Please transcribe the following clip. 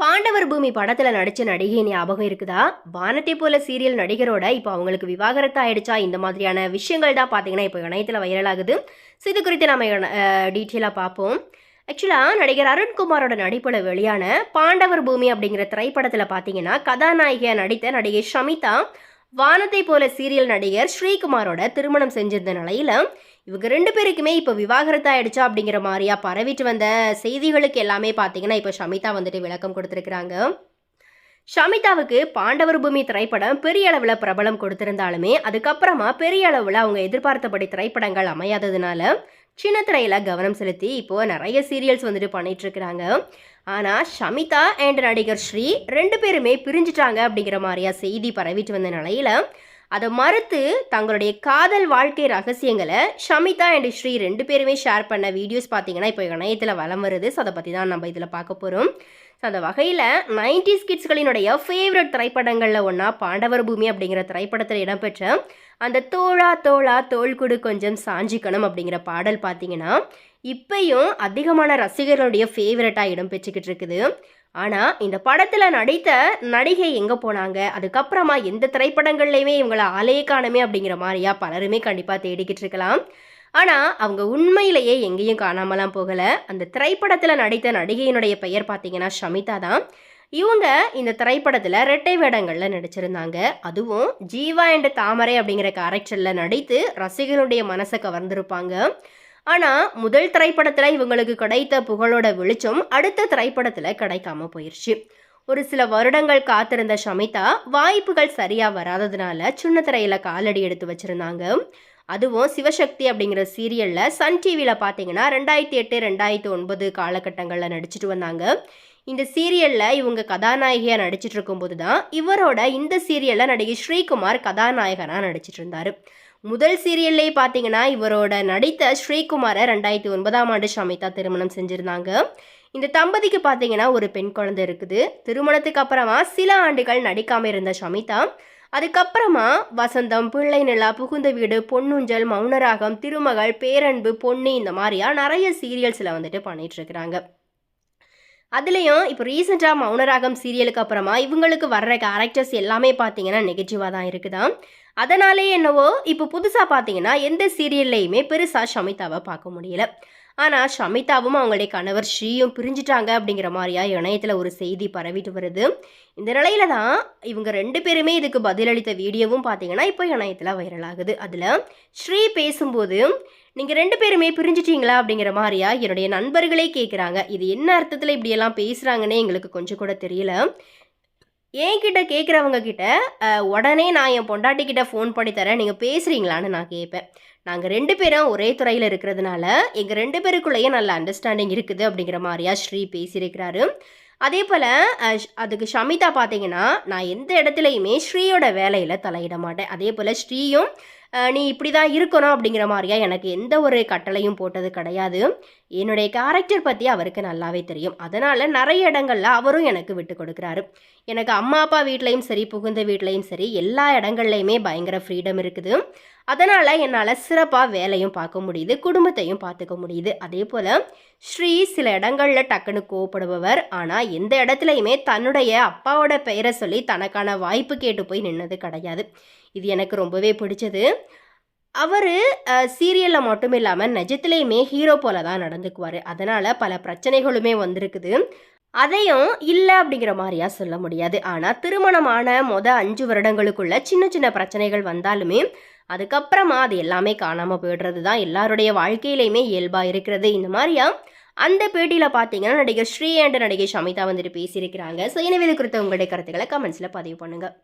பாண்டவர் பூமி படத்துல நடிச்ச நடிகை ஞாபகம் இருக்குதா? வானத்தை போல சீரியல் நடிகரோட இப்போ அவங்களுக்கு விவாகரத்து ஆயிடுச்சா? இந்த மாதிரியான விஷயங்கள் தான் பார்த்தீங்கன்னா இப்போ இணையத்தில் வைரல் ஆகுது. ஸோ இது குறித்து நம்ம டீட்டெயிலாக பார்ப்போம். ஆக்சுவலாக நடிகர் அருண்குமாரோட நடிப்பில் வெளியான பாண்டவர் பூமி அப்படிங்கிற திரைப்படத்தில் பார்த்தீங்கன்னா கதாநாயகியாக நடித்த நடிகை ஷமிதா வானத்தை போல சீரியல் நடிகர் ஸ்ரீகுமாரோட திருமணம் செஞ்சிருந்த நிலையில் இவங்க ரெண்டு பேருக்குமே இப்போ விவாகரத்து ஆயிடுச்சா அப்படிங்கிற மாதிரியா பரவிட்டு வந்த செய்திகளுக்கு எல்லாமே பார்த்தீங்கன்னா இப்போ ஷமிதா வந்துட்டு விளக்கம் கொடுத்துருக்குறாங்க. ஷமிதாவுக்கு பாண்டவர் பூமி திரைப்படம் பெரிய அளவில் பிரபலம் கொடுத்திருந்தாலுமே அதுக்கப்புறமா பெரிய அளவில் அவங்க எதிர்பார்த்தபடி திரைப்படங்கள் அமையாததுனால சின்ன திரையில் கவனம் செலுத்தி இப்போது நிறைய சீரியல்ஸ் வந்துட்டு பண்ணிகிட்ருக்குறாங்க ஆனால் ஷமிதா அண்ட் நடிகர் ஸ்ரீ ரெண்டு பேருமே பிரிஞ்சிட்டாங்க அப்படிங்கிற மாதிரியா செய்தி பரவிட்டு வந்த நிலையில் அதை மறுத்து தங்களுடைய காதல் வாழ்க்கை ரகசியங்களை ஷமிதா அண்ட் ஸ்ரீ ரெண்டு பேருமே ஷேர் பண்ண வீடியோஸ் பார்த்தீங்கன்னா இப்போ இணையத்தில் வலம் வருது. ஸோ அதை பற்றி தான் நம்ம இதில் பார்க்க போகிறோம் ஸோ அந்த வகையில் நைன்டிஸ் கிட்ஸ்களினுடைய ஃபேவரட் திரைப்படங்களில் ஒன்றா பாண்டவர் பூமி அப்படிங்கிற திரைப்படத்தில் இடம்பெற்ற அந்த தோழா தோழா தோள் கொடு கொஞ்சம் சாஞ்சிக்கணும் அப்படிங்கிற பாடல் பார்த்தீங்கன்னா இப்பையும் அதிகமான ரசிகர்களுடைய ஃபேவரட்டாக இடம் பெற்றுக்கிட்டு இருக்குது. ஆனால் இந்த படத்தில் நடித்த நடிகை எங்கே போனாங்க? அதுக்கப்புறமா எந்த திரைப்படங்கள்லையுமே இவங்களை ஆலையே காணமே அப்படிங்கிற மாதிரியா பலருமே கண்டிப்பாக தேடிக்கிட்டு இருக்கலாம். ஆனால் அவங்க உண்மையிலேயே எங்கேயும் காணாமலாம் போகலை. அந்த திரைப்படத்தில் நடித்த நடிகையினுடைய பெயர் பார்த்தீங்கன்னா ஷமிதா தான். இவங்க இந்த திரைப்படத்தில் ரெட்டை வேடங்களில் நடிச்சிருந்தாங்க. அதுவும் ஜீவா அண்ட் தாமரை அப்படிங்கிற கேரக்டரில் நடித்து ரசிகனுடைய மனசை கவர்ந்திருப்பாங்க. ஆனால் முதல் திரைப்படத்தில் இவங்களுக்கு கிடைத்த புகழோட வெளிச்சம் அடுத்த திரைப்படத்தில் கிடைக்காம போயிடுச்சு ஒரு சில வருடங்கள் காத்திருந்த ஷமிதா வாய்ப்புகள் சரியாக வராததுனால சின்ன திரையில் காலடி எடுத்து வச்சுருந்தாங்க. அதுவும் சிவசக்தி அப்படிங்கிற சீரியலில் சன் டிவியில் பார்த்தீங்கன்னா ரெண்டாயிரத்தி எட்டு ரெண்டாயிரத்தி ஒன்பது காலகட்டங்களில் நடிச்சிட்டு வந்தாங்க. இந்த சீரியலில் இவங்க கதாநாயகியாக நடிச்சிட்டு இருக்கும்போது தான் இவரோட இந்த சீரியலில் நடிகை ஸ்ரீகுமார் கதாநாயகனாக நடிச்சிட்டு இருந்தார் முதல் சீரியல்லே பார்த்தீங்கன்னா இவரோட நடித்த ஸ்ரீகுமாரை ரெண்டாயிரத்தி ஒன்பதாம் ஆண்டு சமிதா திருமணம் செஞ்சுருந்தாங்க. இந்த தம்பதிக்கு பார்த்தீங்கன்னா ஒரு பெண் குழந்தை இருக்குது. திருமணத்துக்கு அப்புறமா சில ஆண்டுகள் நடிக்காமல் இருந்த சமிதா அதுக்கப்புறமா வசந்தம் பிள்ளை நிலா புகுந்த வீடு பொன்னுஞ்சல் மௌனராகம் திருமகள் பேரன்பு பொன்னி இந்த மாதிரியா நிறைய சீரியல்ஸில் வந்துட்டு பண்ணிகிட்ருக்குறாங்க இருக்கிறாங்க அதுலேயும் இப்போ ரீசெண்டாக மௌனராகம் சீரியலுக்கு அப்புறமா இவங்களுக்கு வர்ற கேரக்டர்ஸ் எல்லாமே பார்த்தீங்கன்னா நெகட்டிவாக தான் இருக்குதாம் அதனாலே என்னவோ இப்போ புதுசாக பார்த்தீங்கன்னா எந்த சீரியல்லையுமே பெருசாக ஷமிதாவை பார்க்க முடியல. ஆனால் ஷமிதாவும் அவங்களுடைய கணவர் ஸ்ரீயும் பிரிஞ்சிட்டாங்க அப்படிங்கிற மாதிரியா இணையத்தில் ஒரு செய்தி பரவிட்டு வருது. இந்த நிலையில தான் இவங்க ரெண்டு பேருமே இதுக்கு பதிலளித்த வீடியோவும் பார்த்தீங்கன்னா இப்போ இணையத்தில் வைரல் ஆகுது. அதில் ஸ்ரீ பேசும்போது நீங்கள் ரெண்டு பேருமே பிரிஞ்சிட்டீங்களா? அப்படிங்கிற மாதிரியா என்னுடைய நண்பர்களே கேட்குறாங்க இது என்ன அர்த்தத்தில் இப்படியெல்லாம் பேசுகிறாங்கன்னே எங்களுக்கு கொஞ்சம் கூட தெரியல. என்கிட்ட கேட்குறவங்க கிட்ட உடனே நான் என் பொண்டாட்டி கிட்ட ஃபோன் பண்ணி தரேன். நீங்கள் பேசுகிறீங்களான்னு நான் கேட்பேன் நாங்கள் ரெண்டு பேரும் ஒரே துறையில் இருக்கிறதுனால எங்கள் ரெண்டு பேருக்குள்ளேயே நல்ல அண்டர்ஸ்டாண்டிங் இருக்குது அப்படிங்கிற மாதிரியா ஸ்ரீ பேசியிருக்கிறாரு. அதே போல் அதுக்கு ஷமிதா பார்த்தீங்கன்னா நான் எந்த இடத்துலையுமே ஸ்ரீயோட வேலையில் தலையிட மாட்டேன். அதே போல் ஸ்ரீயும் நீ இப்படி தான் இருக்கணும் அப்படிங்கிற மாதிரியா? எனக்கு எந்த ஒரு கட்டளையும் போட்டது கிடையாது. என்னுடைய கேரக்டர் பற்றி அவருக்கு நல்லாவே தெரியும். அதனால் நிறைய இடங்களில் அவரும் எனக்கு விட்டு கொடுக்குறாரு. எனக்கு அம்மா அப்பா வீட்லேயும் சரி புகுந்த வீட்லேயும் சரி எல்லா இடங்கள்லையுமே பயங்கர ஃப்ரீடம் இருக்குது. அதனால் என்னால் சிறப்பாக வேலையும் பார்க்க முடியுது குடும்பத்தையும் பார்த்துக்க முடியுது. அதே போல் ஸ்ரீ சில இடங்களில் டக்குன்னு கோவப்படுபவர். ஆனால் எந்த இடத்துலையுமே தன்னுடைய அப்பாவோட பெயரை சொல்லி தனக்கான வாய்ப்பு கேட்டு போய் நின்னது கிடையாது. இது எனக்கு ரொம்பவே பிடிச்சது. அவர் சீரியலில் மட்டும் இல்லாமல் நிஜத்துலேயுமே ஹீரோ போல தான் நடந்துக்குவார். அதனால் பல பிரச்சனைகளுமே வந்திருக்குது. அதையும் இல்லை அப்படிங்கிற மாதிரியா சொல்ல முடியாது. ஆனால் திருமணமான மொத அஞ்சு வருடங்களுக்குள்ள சின்ன சின்ன பிரச்சனைகள் வந்தாலுமே அதுக்கப்புறமா அது எல்லாமே காணாமல் போயிடுறது தான் எல்லாருடைய வாழ்க்கையிலையுமே இயல்பாக இருக்கிறது. இந்த மாதிரியா அந்த பேட்டியில் பார்த்தீங்கன்னா நடிகர் ஸ்ரீ அண்ட் நடிகை ஷமிதா வந்துட்டு பேசியிருக்கிறாங்க. ஸோ எனவே இது குறித்த உங்களுடைய கருத்துக்களை கமெண்ட்ஸில் பதிவு பண்ணுங்கள்